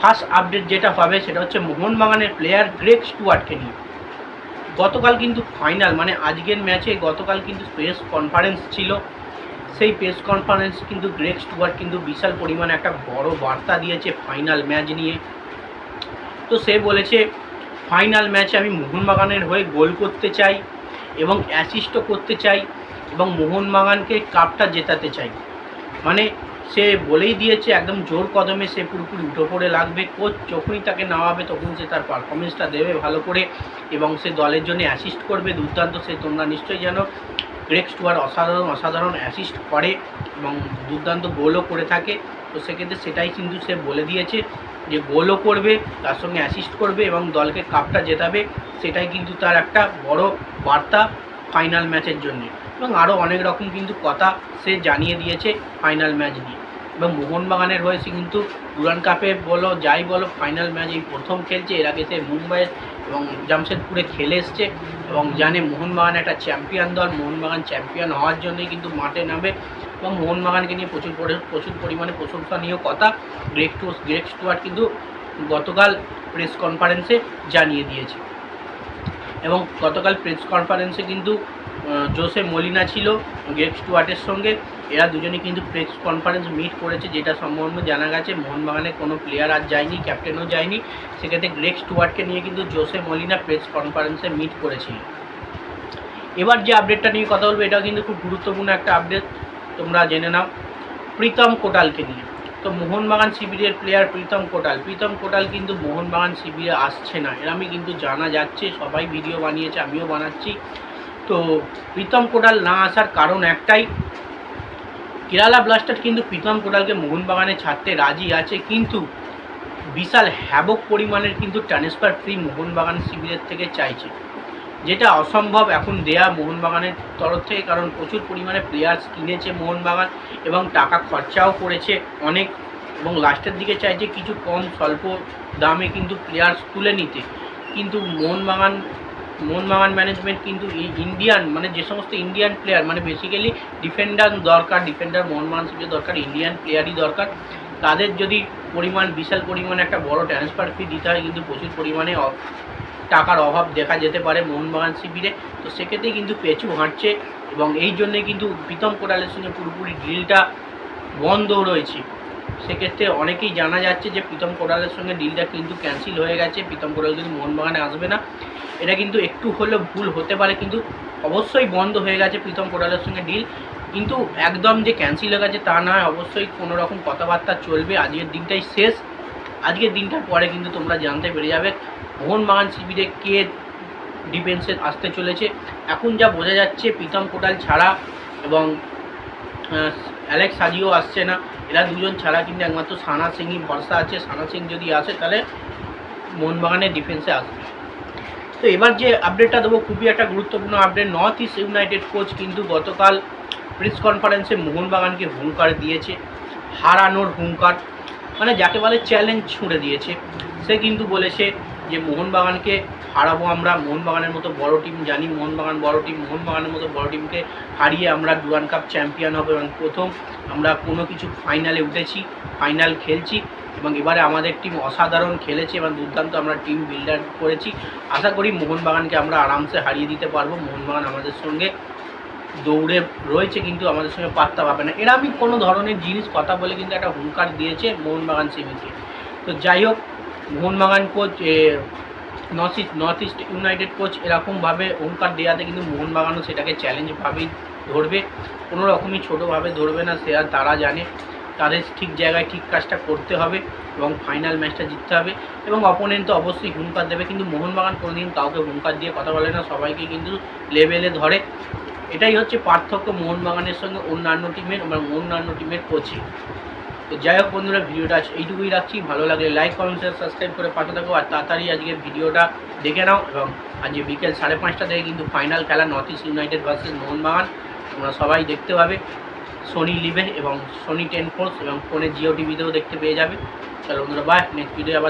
First update যেটা হবে সেটা হচ্ছে মোহনবাগানের প্লেয়ার গ্রেক স্টুয়ার্টকে নিয়ে। গতকাল কিন্তু ফাইনাল মানে আজকের ম্যাচে গতকাল কিন্তু প্রেস কনফারেন্স ছিল। সেই প্রেস কনফারেন্স কিন্তু গ্রেক স্টুয়ার্ট কিন্তু বিশাল পরিমাণে একটা বড় বার্তা দিয়েছে ফাইনাল ম্যাচ নিয়ে। তো সে বলেছে ফাইনাল ম্যাচে আমি মোহনবাগানের হয়ে গোল করতে চাই এবং অ্যাসিস্টও করতে চাই এবং মোহনবাগানকে কাপটা জেতাতে চাই। মানে সে বলেই দিয়েছে, একদম জোর কদমে সে পুরোপুরি উঠো পড়ে লাগবে। কোচ যখনই তাকে নামাবে তখন সে তার পারফরমেন্সটা দেবে ভালো করে এবং সে দলের জন্য অ্যাসিস্ট করবে। দুর্দান্ত সে তোমরা নিশ্চয়ই জানো গ্রেক স্টুয়ার অসাধারণ অসাধারণ অ্যাসিস্ট করে এবং দুর্দান্ত গোলও করে থাকে। তো সেক্ষেত্রে সেটাই কিন্তু সে বলে দিয়েছে যে গোলও করবে, তার সঙ্গে অ্যাসিস্ট করবে এবং দলকে কাপটা জেতাবে। সেটাই কিন্তু তার একটা বড় বার্তা ফাইনাল ম্যাচের জন্য। এবং আরও অনেক রকম কিন্তু কথা সে জানিয়ে দিয়েছে ফাইনাল ম্যাচ নিয়ে। এবং মোহনবাগানের হয়ে সে কিন্তু ডুরান কাপে বলো, যাই বলো ফাইনাল ম্যাচ এই প্রথম খেলছে। এর আগে সে মুম্বাইয়ের এবং জামশেদপুরে খেলে এসছে এবং জানে মোহনবাগান একটা চ্যাম্পিয়ন দল। মোহনবাগান চ্যাম্পিয়ন হওয়ার জন্যই কিন্তু মাঠে নামে এবং মোহনবাগানকে নিয়ে প্রচুর পরি- প্রচুর পরিমাণে প্রশংসনীয় কথা। গ্রেক টু গ্রেক স্টুয়ার্ট কিন্তু গতকাল প্রেস কনফারেন্সে জানিয়ে দিয়েছে। এবং গতকাল প্রেস কনফারেন্সে কিন্তু জোসে মলিনা ছিল গ্রেক স্টুয়ার্টের সঙ্গে। এরা দুজনে কিন্তু প্রেস কনফারেন্স মিট করেছে, যেটা সম্বন্ধে জানা গেছে। মোহনবাগানের কোনো প্লেয়ার আর যায়নি ক্যাপ্টেনও যায়নি। সেক্ষেত্রে গ্রেক স্টুয়ার্টকে নিয়ে কিন্তু জোসে মলিনা প্রেস কনফারেন্সে মিট করেছিল। এবার যে আপডেটটা নিয়ে কথা বলব, এটাও কিন্তু খুব গুরুত্বপূর্ণ একটা আপডেট তোমরা জেনে নাও, প্রীতম কোটালকে নিয়ে। তো মোহনবাগান শিবিরের প্লেয়ার প্রীতম কোটাল। প্রীতম কোটাল কিন্তু মোহনবাগান শিবিরে আসছে না। এরমই কিন্তু জানা যাচ্ছে, সবাই ভিডিও বানিয়েছে, আমিও বানাচ্ছি। তো প্রীতম কোটাল না আসার কারণ একটাই। কেরালা ব্লাস্টার কিন্তু প্রীতম কোটালকে মোহনবাগানে ছাড়তে রাজি আছে, কিন্তু বিশাল হ্যাবক পরিমাণের কিন্তু ট্রান্সফার ফ্রি মোহনবাগান শিবিরের থেকে চাইছে। যেটা অসম্ভব এখন দেয়া মোহনবাগানের তরফ থেকে, কারণ প্রচুর পরিমাণে প্লেয়ার্স কিনেছে মোহনবাগান এবং টাকা খরচাও করেছে অনেক এবং লাস্টের দিকে চাইছে কিছু কম, স্বল্প দামে কিন্তু প্লেয়ার্স তুলে নিতে। কিন্তু মোহনবাগান মোহনবাগান ম্যানেজমেন্ট কিন্তু ইন্ডিয়ান মানে যে সমস্ত ইন্ডিয়ান প্লেয়ার মানে বেসিক্যালি ডিফেন্ডার দরকার ডিফেন্ডার মোহনবাগান শিবিরের দরকার ইন্ডিয়ান প্লেয়ারই দরকার। তাদের যদি পরিমাণ, বিশাল পরিমাণে একটা বড় ট্রান্সফার ফি দিতে হয়, কিন্তু প্রচুর পরিমাণে টাকার অভাব দেখা যেতে পারে মোহনবাগান শিবিরে। তো সেক্ষেত্রে কিন্তু পেঁচু হাঁটছে এবং এই জন্যে কিন্তু প্রীতম কোটালের সঙ্গে পুরোপুরি ডিলটা বন্ধ রয়েছে। সেক্ষেত্রে অনেকেই জানা যাচ্ছে যে প্রীতম কোটালের সঙ্গে ডিলটা কিন্তু ক্যান্সেল হয়ে গেছে। প্রীতম কোটাল কিন্তু মোহনবাগানে আসবে না। এটা কিন্তু একটু হলেও ভুল হতে পারে, কিন্তু অবশ্যই বন্ধ হয়ে গেছে প্রীতম কোটালের সঙ্গে ডিল কিন্তু একদম যে ক্যান্সেল হয়ে গেছে তা নয়, অবশ্যই কোনো রকম কথাবার্তা চলবে। আজকের দিনটাই শেষ। আজকের দিনটার পরে কিন্তু তোমরা জানতে পেরে যাবে মোহনবাগান শিবিরে কে ডিফেন্সে আসতে চলেছে। এখন যা বোঝা যাচ্ছে, প্রীতম কোটাল ছাড়া এবং অ্যালেক্স সাজিও আসছে না। এরা দুজন ছাড়া কিন্তু একমাত্র সানা সিংই ভরসা আছে। সানা সিং যদি আসে, তাহলে মোহনবাগানের ডিফেন্সে আসবে। তো এবার যে আপডেটটা দেবো, খুবই একটা গুরুত্বপূর্ণ update north east united coach কিন্তু গতকাল প্রেস কনফারেন্সে মোহনবাগানকে হুঙ্কার দিয়েছে। হারানোর হুঙ্কার মানে যাকে বলে চ্যালেঞ্জ ছুঁড়ে দিয়েছে। সে কিন্তু বলেছে যে মোহনবাগানকে হারাবো আমরা, মোহনবাগানের মতো বড় টিম জানি, মোহনবাগান বড় টিম মোহনবাগানের মতো বড় টিমকে হারিয়ে আমরা ডুরান কাপ চ্যাম্পিয়ন হবে এবং প্রথম আমরা কোনো কিছু ফাইনালে উঠেছি ফাইনাল খেলছি এবং এবারে আমাদের টিম অসাধারণ খেলেছে এবং দুর্দান্ত আমরা টিম বিল্ডার করেছি। আশা করি মোহনবাগানকে আমরা আরামসে হারিয়ে দিতে পারব, মোহনবাগান আমাদের সঙ্গে দৌড়ে রয়েছে কিন্তু আমাদের সঙ্গে পাত্তা পাবে না। এরা আমি কোনো ধরনের জিনিস কথা বলে কিন্তু একটা হুঙ্কার দিয়েছে মোহনবাগান শিবিরকে তো যাই হোক Mohun Bagan coach north east north east united coach এরকমভাবে হুঙ্কার দেওয়াতে কিন্তু মোহনবাগানও সেটাকে চ্যালেঞ্জভাবেই ধরবে। কোনো রকমই ছোটোভাবে ধরবে না, সে আর তারা জানে। তাদের ঠিক জায়গায় ঠিক কাজটা করতে হবে এবং ফাইনাল ম্যাচটা জিততে হবে এবং অপোনেন্ট তো অবশ্যই হুঙ্কার দেবে, কিন্তু মোহনবাগান কোনোদিন কাউকে হুঙ্কার দিয়ে কথা বলে না, সবাইকে কিন্তু লেভেলে ধরে। এটাই হচ্ছে পার্থক্য মোহনবাগানের সঙ্গে অন্যান্য টিমের এবং অন্যান্য টিমের কোচে তো যাই হোক বন্ধুরা, ভিডিওটা আজ এইটুকুই রাখছি। ভালো লাগলে লাইক কমেন্ট শেয়ার সাবস্ক্রাইব করে পাশে থাকো। আর তাড়াতাড়ি আজকে ভিডিওটা দেখে নাও এবং আজকে বিকেল সাড়ে পাঁচটা থেকে কিন্তু ফাইনাল খেলা north east united versus Mohun Bagan. তোমরা সবাই দেখতে পাবে। সোনি লিভে এবং সোনি টেন ফোর্স এবং ফোনে জিও টিভিতেও দেখতে পেয়ে যাবে। চলো বন্ধুরা বাই নেক্সট ভিডিও আবার